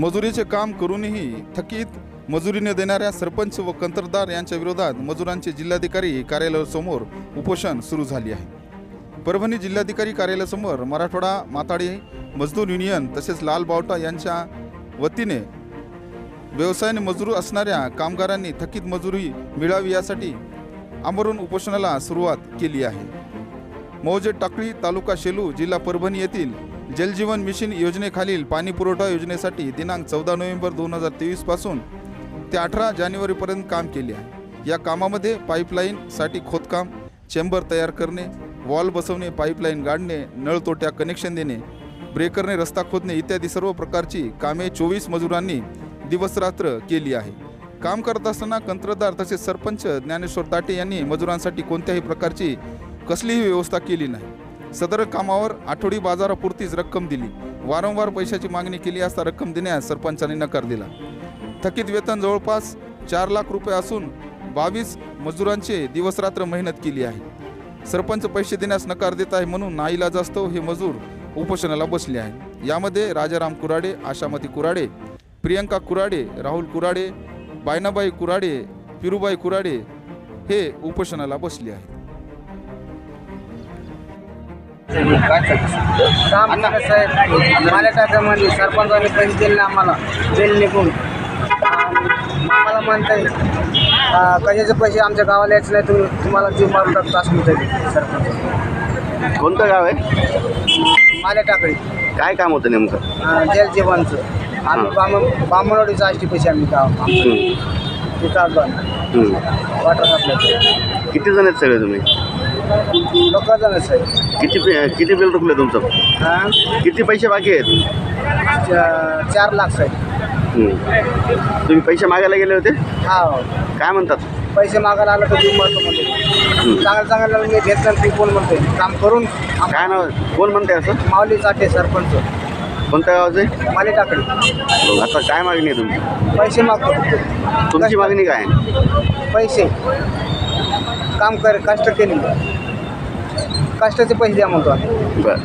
मजुरीचे काम करूनही थकीत मजुरीने देणाऱ्या सरपंच व कंत्राटदार यांच्या विरोधात मजुरांचे जिल्हाधिकारी कार्यालयासमोर उपोषण सुरू झाली आहे. परभणी जिल्हाधिकारी कार्यालयासमोर मराठवाडा माताडी मजदूर युनियन तसेच लाल बावटा यांच्या वतीने व्यवसायाने मजूर असणाऱ्या कामगारांनी थकीत मजुरी मिळावी यासाठी आमरून उपोषणाला सुरुवात केली आहे. मौजे टाकळी तालुका शेलू जिल्हा परभणी येथील जलजीवन मिशन योजनेखालील पाणी पुरवठा योजनेसाठी दिनांक चौदा नोव्हेंबर दोन हजार तेवीसपासून ते अठरा जानेवारीपर्यंत काम केले आहे. या कामामध्ये पाईपलाईनसाठी खोदकाम चेंबर तयार करणे वॉल बसवणे पाईपलाईन गाडणे नळतोट्या कनेक्शन देणे ब्रेकरने रस्ता खोदणे इत्यादी सर्व प्रकारची कामे चोवीस मजुरांनी दिवसरात्र केली आहे. काम करत असताना कंत्रदार तसेच सरपंच ज्ञानेश्वर ताटे यांनी मजुरांसाठी कोणत्याही प्रकारची कसलीही व्यवस्था केली नाही. सदर कामावर आठवडी बाजारापुरतीच रक्कम दिली. वारंवार पैशाची मागणी केली असता रक्कम देण्यास सरपंचांनी नकार दिला. थकीत वेतन जवळपास चार लाख रुपये असून बावीस मजुरांचे दिवसरात्र मेहनत केली आहे. सरपंच पैसे देण्यास नकार देत आहे म्हणून नाईलाजास्तव हे मजूर उपोषणाला बसले आहे यामध्ये राजाराम कुराडे आशामती कुराडे प्रियंका कुराडे राहुल कुराडे बायनाबाई कुराडे पिरुबाई कुराडे हे उपोषणाला बसले आहेत. काम साहेब मला टाकामध्ये सरपंचाने पैसे दिले आम्हाला. बिल निघून. आम्हाला म्हणताय कशाचे पैसे आमच्या गावाला यायचे नाही तुम्ही तुम्हाला जीव मारून टाकतो असं म्हणताय सरपंच. कोणतं गाव आहे? माले टाकळी काय काम होतं नेमकं? जल जीवनचं आम्ही बामण बामणवाडीचं आष्टी पैसे आम्ही गाव आलो हं. वाटर सप्लाय किती जण आहेत सगळे तुम्ही? लोक जण साहेब किती पे- किती बिल रुकले तुमचं? हां? किती पैसे बाकी आहेत? चा- चार लाख साहेब. तुम्ही पैसे मागायला गेले होते? हा. काय म्हणतात? पैसे मागायला आलं तर जीव मारतो म्हणते. चांगलं चांगलं मी घेत नाही कोण म्हणते? काम करून आम- काय नाव? कोण म्हणते असं? माऊली चाटे सरपंच. कोणत्या गावाचं? आहे माले टाकडी आता काय मागणी आहे तुमची? पैसे मागतो. तुमची मागणी काय? आहे पैसे. काम कर कष्ट केले. कष्टाचे पैसे द्या म्हणतो आम्ही. बरं.